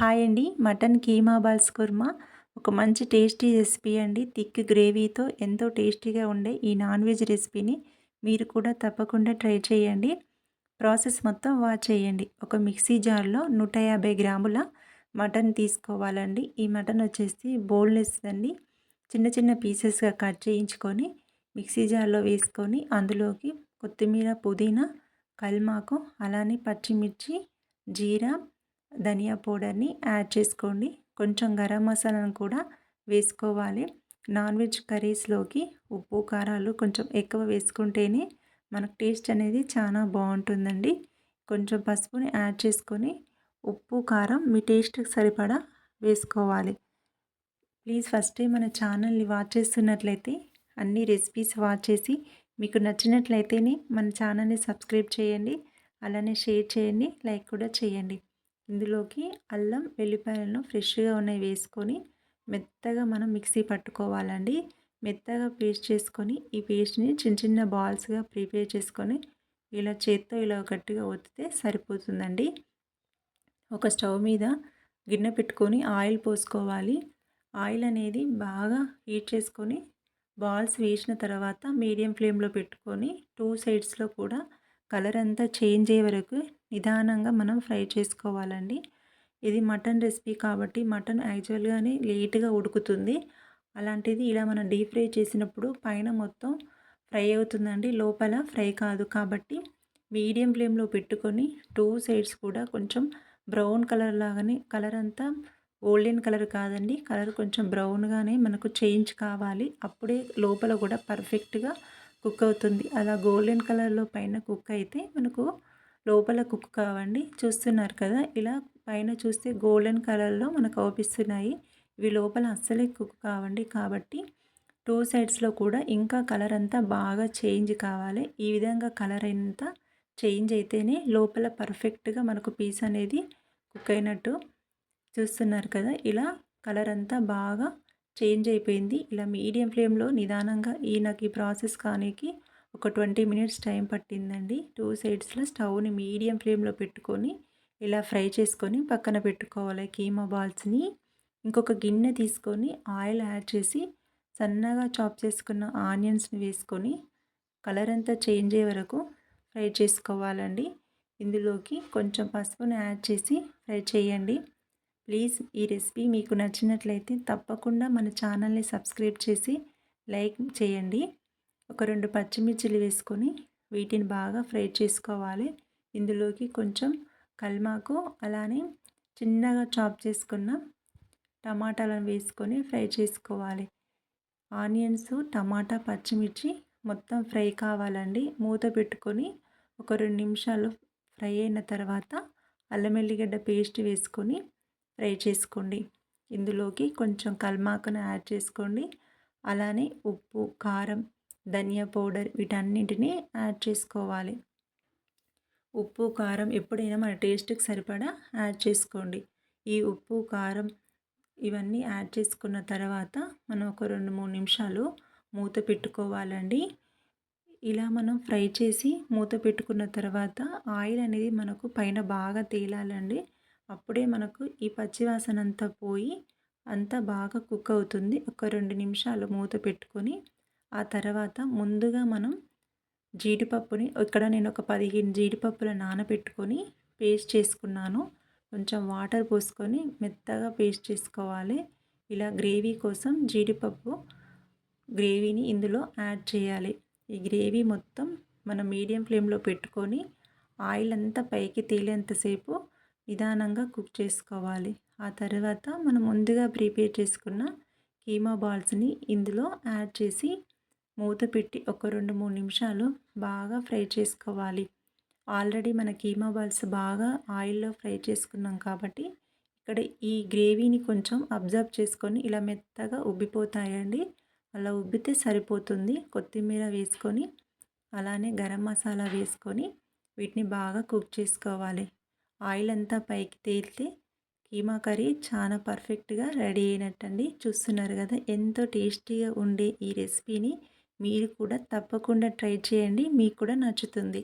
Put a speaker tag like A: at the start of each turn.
A: Hi అండి. Mutton keema balls kurma. ఒక మంచి టేస్టీ రెసిపీ అండి. థిక్ గ్రేవీతో ఎంతో టేస్టీగా ఉండే ఈ నాన్ వెజ్ రెసిపీని మీరు కూడా తప్పకుండా ట్రై చేయండి. ప్రాసెస్ మొత్తం వాచ్ చేయండి. ఒక మిక్సీ జార్లో నూట యాభై గ్రాముల మటన్ తీసుకోవాలండి. ఈ మటన్ వచ్చేసి బోన్లెస్ అండి. చిన్న చిన్న పీసెస్గా కట్ చేయించుకొని మిక్సీ జార్లో వేసుకొని అందులోకి కొత్తిమీర పుదీనా కల్మాకు అలానే పచ్చిమిర్చి జీరా ధనియా పౌడర్ని యాడ్ చేసుకోండి. కొంచెం గరం మసాలాను కూడా వేసుకోవాలి. నాన్ వెజ్ కర్రీస్లోకి ఉప్పు కారాలు కొంచెం ఎక్కువ వేసుకుంటేనే మనకు టేస్ట్ అనేది చాలా బాగుంటుందండి. కొంచెం పసుపుని యాడ్ చేసుకొని ఉప్పు కారం మీ టేస్ట్కి సరిపడా వేసుకోవాలి. ప్లీజ్ ఫస్ట్ టైం మన ఛానల్ని వాచ్ చేస్తున్నట్లయితే అన్ని రెసిపీస్ వాచ్ చేసి మీకు నచ్చినట్లయితేనే మన ఛానల్ని సబ్స్క్రైబ్ చేయండి. అలానే షేర్ చేయండి. లైక్ కూడా చేయండి. ఇందులోకి అల్లం వెల్లిపాయలను ఫ్రెష్గా ఉన్నవి వేసుకొని మెత్తగా మనం మిక్సీ పట్టుకోవాలండి. మెత్తగా పేస్ట్ చేసుకొని ఈ పేస్ట్ని చిన్న చిన్న బాల్స్గా ప్రిపేర్ చేసుకొని ఇలా చేత్తో ఇలా గట్టిగా ఒత్తితే సరిపోతుందండి. ఒక స్టవ్ మీద గిన్నె పెట్టుకొని ఆయిల్ పోసుకోవాలి. ఆయిల్ అనేది బాగా హీట్ చేసుకొని బాల్స్ వేసిన తర్వాత మీడియం ఫ్లేమ్లో పెట్టుకొని టూ సైడ్స్లో కూడా కలర్ అంతా చేంజ్ అయ్యే వరకు నిదానంగా మనం ఫ్రై చేసుకోవాలండి. ఇది మటన్ రెసిపీ కాబట్టి మటన్ యాక్చువల్గానే లేట్గా ఉడుకుతుంది. అలాంటిది ఇలా మనం డీప్ ఫ్రై చేసినప్పుడు పైన మొత్తం ఫ్రై అవుతుందండి. లోపల ఫ్రై కాదు కాబట్టి మీడియం ఫ్లేమ్లో పెట్టుకొని టూ సైడ్స్ కూడా కొంచెం బ్రౌన్ కలర్ లాగానే కలర్ అంతా గోల్డెన్ కలర్ కాదండి. కలర్ కొంచెం బ్రౌన్గానే మనకు చేంజ్ కావాలి. అప్పుడే లోపల కూడా పర్ఫెక్ట్గా కుక్ అవుతుంది. అలా గోల్డెన్ కలర్లో పైన కుక్ అయితే మనకు లోపల కుక్ కావండి. చూస్తున్నారు కదా ఇలా పైన చూస్తే గోల్డెన్ కలర్లో మనకు అవుపిస్తున్నాయి. ఇవి లోపల అస్సలే కుక్ కావండి. కాబట్టి టూ సైడ్స్లో కూడా ఇంకా కలర్ అంతా బాగా చేంజ్ కావాలి. ఈ విధంగా కలర్ అంతా చేంజ్ అయితేనే లోపల పర్ఫెక్ట్గా మనకు పీస్ అనేది కుక్ అయినట్టు చూస్తున్నారు కదా ఇలా కలర్ అంతా బాగా చేంజ్ అయిపోయింది. ఇలా మీడియం ఫ్లేమ్లో నిదానంగా ఈ నాకు ఈ ప్రాసెస్ కానీకి ఒక ట్వంటీ మినిట్స్ టైం పట్టిందండి. టూ సైడ్స్లో స్టవ్ని మీడియం ఫ్లేమ్లో పెట్టుకొని ఇలా ఫ్రై చేసుకొని పక్కన పెట్టుకోవాలి. కీమా బాల్స్ని. ఇంకొక గిన్నె తీసుకొని ఆయిల్ యాడ్ చేసి సన్నగా చాప్ చేసుకున్న ఆనియన్స్ని వేసుకొని కలర్ అంతా చేంజ్ అయ్యే వరకు ఫ్రై చేసుకోవాలండి. ఇందులోకి కొంచెం పసుపుని యాడ్ చేసి ఫ్రై చేయండి. ప్లీజ్ ఈ రెసిపీ మీకు నచ్చినట్లయితే తప్పకుండా మన ఛానల్ని సబ్స్క్రైబ్ చేసి లైక్ చేయండి. ఒక రెండు పచ్చిమిర్చిలు వేసుకొని వీటిని బాగా ఫ్రై చేసుకోవాలి. ఇందులోకి కొంచెం కల్మాకు అలానే చిన్నగా చాప్ చేసుకున్న టమాటాలను వేసుకొని ఫ్రై చేసుకోవాలి. ఆనియన్స్ టమాటా పచ్చిమిర్చి మొత్తం ఫ్రై కావాలండి. మూత పెట్టుకొని ఒక రెండు నిమిషాలు ఫ్రై అయిన తర్వాత అల్లం ఎల్లిగడ్డ పేస్ట్ వేసుకొని ఫ్రై చేసుకోండి. ఇందులోకి కొంచెం కల్మాకును యాడ్ చేసుకోండి. అలానే ఉప్పు కారం ధనియా పౌడర్ వీటన్నింటినీ యాడ్ చేసుకోవాలి. ఉప్పు కారం ఎప్పుడైనా మన టేస్ట్కి సరిపడా యాడ్ చేసుకోండి. ఈ ఉప్పు కారం ఇవన్నీ యాడ్ చేసుకున్న తర్వాత మనం ఒక రెండు మూడు నిమిషాలు మూత పెట్టుకోవాలండి. ఇలా మనం ఫ్రై చేసి మూత పెట్టుకున్న తర్వాత ఆయిల్ అనేది మనకు పైన బాగా తేలాలండి. అప్పుడే మనకు ఈ పచ్చివాసన అంతా పోయి అంతా బాగా కుక్ అవుతుంది. ఒక రెండు నిమిషాలు మూత పెట్టుకొని ఆ తర్వాత ముందుగా మనం జీడిపప్పుని ఇక్కడ నేను ఒక పదిహేను జీడిపప్పుల నానబెట్టుకొని పేస్ట్ చేసుకున్నాను. కొంచెం వాటర్ పోసుకొని మెత్తగా పేస్ట్ చేసుకోవాలి. ఇలా గ్రేవీ కోసం జీడిపప్పు గ్రేవీని ఇందులో యాడ్ చేయాలి. ఈ గ్రేవీ మొత్తం మనం మీడియం ఫ్లేమ్లో పెట్టుకొని ఆయిల్ అంతా పైకి తేలేంతసేపు నిదానంగా కుక్ చేసుకోవాలి. ఆ తర్వాత మనం ముందుగా ప్రిపేర్ చేసుకున్న కీమా బాల్స్ని ఇందులో యాడ్ చేసి మూత పెట్టి ఒక రెండు మూడు నిమిషాలు బాగా ఫ్రై చేసుకోవాలి. ఆల్రెడీ మన కీమా బాల్స్ బాగా ఆయిల్లో ఫ్రై చేసుకున్నాం కాబట్టి ఇక్కడ ఈ గ్రేవీని కొంచెం అబ్జర్వ్ చేసుకొని ఇలా మెత్తగా ఉబ్బిపోతాయండి. అలా ఉబ్బితే సరిపోతుంది. కొత్తిమీర వేసుకొని అలానే గరం మసాలా వేసుకొని వీటిని బాగా కుక్ చేసుకోవాలి. ఆయిల్ అంతా పైకి తేలితే కీమా కర్రీ చాలా పర్ఫెక్ట్గా రెడీ అయినట్టండి. చూస్తున్నారు కదా ఎంతో టేస్టీగా ఉండే ఈ రెసిపీని మీరు కూడా తప్పకుండా ట్రై చేయండి. మీకు కూడా నచ్చుతుంది.